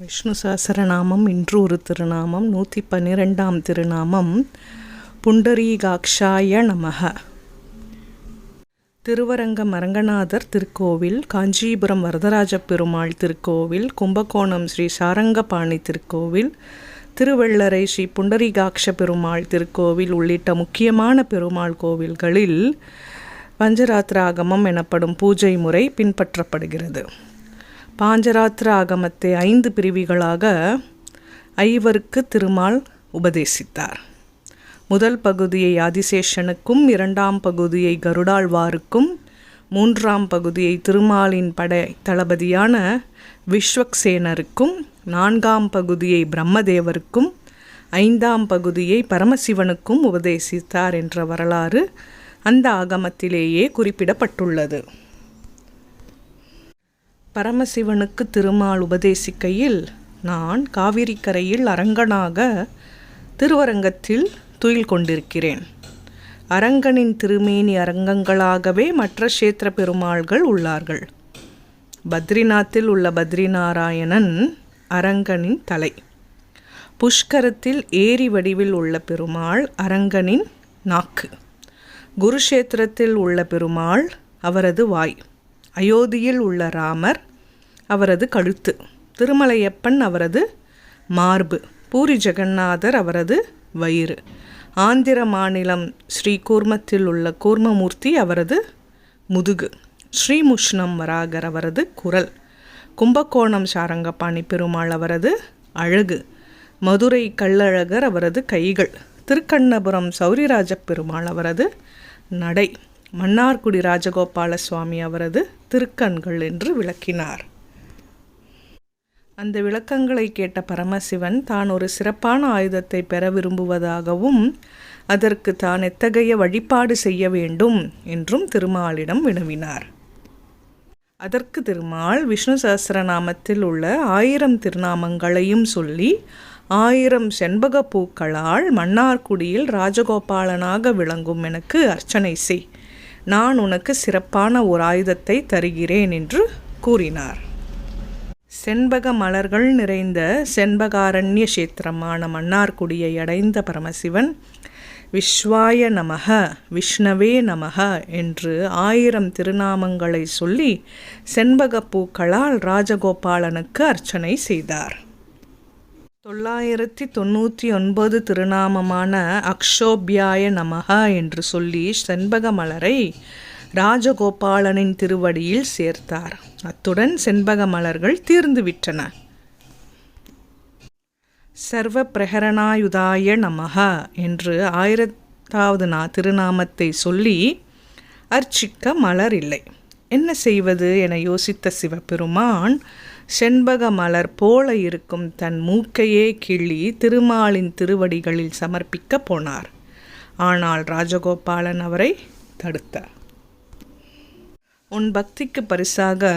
விஷ்ணு சஹஸ்ரநாமம் இன்று ஒரு திருநாமம் நூற்றி பன்னிரெண்டாம் திருநாமம் புண்டரீகாக்ஷாய நமக திருவரங்கம் அரங்கநாதர் திருக்கோவில் காஞ்சிபுரம் வரதராஜ பெருமாள் திருக்கோவில் கும்பகோணம் ஸ்ரீ சாரங்கபாணி திருக்கோவில் திருவெள்ளரை ஸ்ரீ புண்டரீகாட்ச பெருமாள் திருக்கோவில் உள்ளிட்ட முக்கியமான பெருமாள் கோவில்களில் பஞ்சராத்திராகமம் எனப்படும் பூஜை முறை பின்பற்றப்படுகிறது. பாஞ்சராத்திர ஆகமத்தை ஐந்து பிரிவுகளாக ஐவருக்கு திருமால் உபதேசித்தார். முதல் பகுதியை ஆதிசேஷனுக்கும் இரண்டாம் பகுதியை கருடாழ்வாருக்கும் மூன்றாம் பகுதியை திருமாலின் படை தளபதியான விஸ்வக்சேனருக்கும் நான்காம் பகுதியை பிரம்மதேவருக்கும் ஐந்தாம் பகுதியை பரமசிவனுக்கும் உபதேசித்தார் என்ற வரலாறு அந்த ஆகமத்திலேயே குறிப்பிடப்பட்டுள்ளது. பரமசிவனுக்கு திருமால் உபதேசிக்கையில் நான் காவிரிக்கரையில் அரங்கனாக திருவரங்கத்தில் துயில் கொண்டிருக்கிறேன். அரங்கனின் திருமேனி அரங்கங்களாகவே மற்ற கஷேத்திர பெருமாள்கள் உள்ளார்கள். பத்ரிநாத்தில் உள்ள பத்ரிநாராயணன் அரங்கனின் தலை. புஷ்கரத்தில் ஏரி வடிவில் உள்ள பெருமாள் அரங்கனின் நாக்கு. குருஷேத்திரத்தில் உள்ள பெருமாள் அவரது வாய். அயோத்தியில் உள்ள ராமர் அவரது கழுத்து திருமலையப்பன் அவரது மார்பு பூரி ஜெகநாதர் அவரது வயிறு ஆந்திர மாநிலம் ஸ்ரீ கூர்மத்தில் உள்ள கூர்மமூர்த்தி அவரது முதுகு ஸ்ரீமுஷ்ணம் வராகர் அவரது குரல் கும்பகோணம் சாரங்கபாணி பெருமாள் அவரது அழகு மதுரை கள்ளழகர் அவரது கைகள் திருக்கண்ணபுரம் சௌரிராஜ பெருமாள் அவரது நடை. மன்னார்குடி ராஜகோபால சுவாமி அவரது திருக்கண்கள் என்று விளக்கினார். அந்த விளக்கங்களை கேட்ட பரமசிவன் தான் ஒரு சிறப்பான ஆயுதத்தை பெற விரும்புவதாகவும் அதற்கு தான் எத்தகைய வழிபாடு செய்ய வேண்டும் என்றும் திருமாலிடம் வினவினார். அதற்கு திருமால் விஷ்ணு சஹசிரநாமத்தில் உள்ள ஆயிரம் திருநாமங்களையும் சொல்லி ஆயிரம் செண்பக பூக்களால் மன்னார்குடியில் ராஜகோபாலனாக விளங்கும் எனக்கு அர்ச்சனை செய். நான் உனக்கு சிறப்பான ஒரு ஆயுதத்தை தருகிறேன் என்று கூறினார். செண்பக மலர்கள் நிறைந்த செண்பகாரண்ய கஷேத்திரமான மன்னார்குடியை அடைந்த பரமசிவன் விஸ்வாய நமக விஷ்ணவே நமக என்று ஆயிரம் திருநாமங்களை சொல்லி செண்பக பூக்களால் ராஜகோபாலனுக்கு அர்ச்சனை செய்தார். தொள்ளாயிரத்தி தொண்ணூற்றி ஒன்பது திருநாமமான அக்ஷோபியாய நமக என்று சொல்லி செண்பக மலரை ராஜகோபாலனின் திருவடியில் சேர்த்தார். அத்துடன் செண்பக மலர்கள் தீர்ந்துவிட்டன சர்வ பிரகரணாயுதாய நமக என்று ஆயிரத்தாவது நா திருநாமத்தை சொல்லி அர்ச்சிக்க மலர் இல்லை. என்ன செய்வது என யோசித்த சிவபெருமான் செண்பக மலர் போல இருக்கும் தன் மூக்கையே கிள்ளி திருமாலின் திருவடிகளில் சமர்ப்பிக்க போனார். ஆனால் ராஜகோபாலன் அவரை தடுத்தார். உன் பக்திக்கு பரிசாக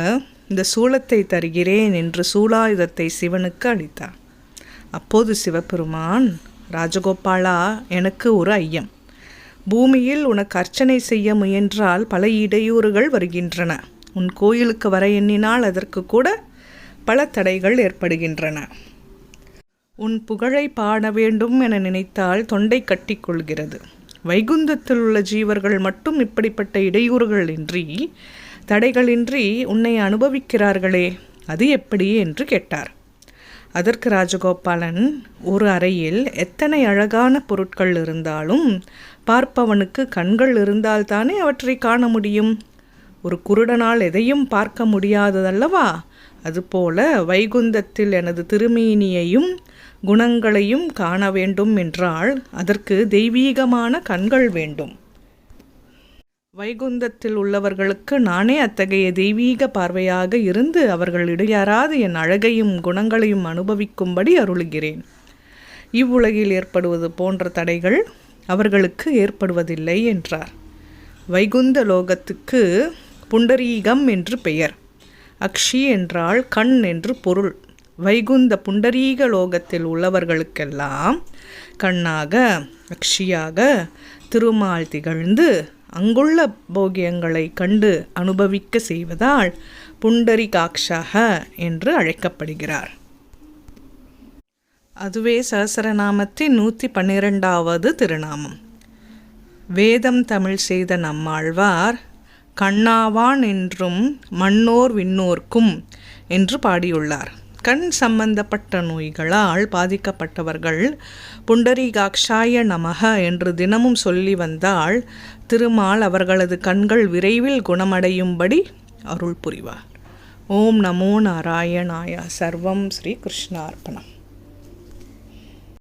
இந்த சூளத்தை தருகிறேன் என்று சூலாயுதத்தை சிவனுக்கு அளித்தார். அப்போது சிவபெருமான் ராஜகோபாலா எனக்கு ஒரு ஐயம். பூமியில் உனக்கு அர்ச்சனை செய்ய முயன்றால் பல இடையூறுகள் வருகின்றன. உன் கோயிலுக்கு வர எண்ணினால் அதற்கு கூட பல தடைகள் ஏற்படுகின்றன. உன் புகழை பாட வேண்டும் என நினைத்தால் தொண்டை கட்டிக்கொள்கிறது வைகுந்தத்தில் உள்ள ஜீவர்கள் மட்டும் இப்படிப்பட்ட இடையூறுகள் இன்றி தடைகளின்றி உன்னை அனுபவிக்கிறார்களே அது எப்படி என்று கேட்டார். அதற்கு ராஜகோபாலன் ஒரு அறையில் எத்தனை அழகான பொருட்கள் இருந்தாலும் பார்ப்பவனுக்கு கண்கள் இருந்தால்தானே அவற்றை காண முடியும்? ஒரு குருடனால் எதையும் பார்க்க முடியாததல்லவா? அதுபோல வைகுந்தத்தில் எனது திருமேனியையும் குணங்களையும் காண வேண்டும் என்றால் அதற்கு தெய்வீகமான கண்கள் வேண்டும். வைகுந்தத்தில் உள்ளவர்களுக்கு நானே அத்தகைய தெய்வீக பார்வையாக இருந்து அவர்கள் இடையறாது என் அழகையும் குணங்களையும் அனுபவிக்கும்படி அருளுகிறேன். இவ்வுலகில் ஏற்படுவது போன்ற தடைகள் அவர்களுக்கு ஏற்படுவதில்லை என்றார். வைகுந்த லோகத்துக்கு புண்டரீகம் என்று பெயர். அக்ஷி என்றால் கண் என்று பொருள். வைகுந்த புண்டரீக லோகத்தில் உள்ளவர்களுக்கெல்லாம் கண்ணாக அக்ஷியாக திருமால் திகழ்ந்து அங்குள்ள போகியங்களை கண்டு அனுபவிக்க செய்வதால் புண்டரிகாக்ஷாக என்று அழைக்கப்படுகிறார். அதுவே சஹசரநாமத்தின் நூற்றி பன்னிரெண்டாவது திருநாமம். வேதம் தமிழ் செய்த நம்மாழ்வார் கண்ணாவான் என்றும் மண்ணோர் விண்ணோர்க்கும் என்று பாடியுள்ளார். கண் சம்பந்தப்பட்ட நோய்களால் பாதிக்கப்பட்டவர்கள் புண்டரீகாக்ஷாய நமக என்று தினமும் சொல்லி வந்தால் திருமால் அவர்களது கண்கள் விரைவில் குணமடையும்படி அருள் புரிவார். ஓம் நமோ நாராயணாய சர்வம் ஸ்ரீ கிருஷ்ணார்ப்பணம்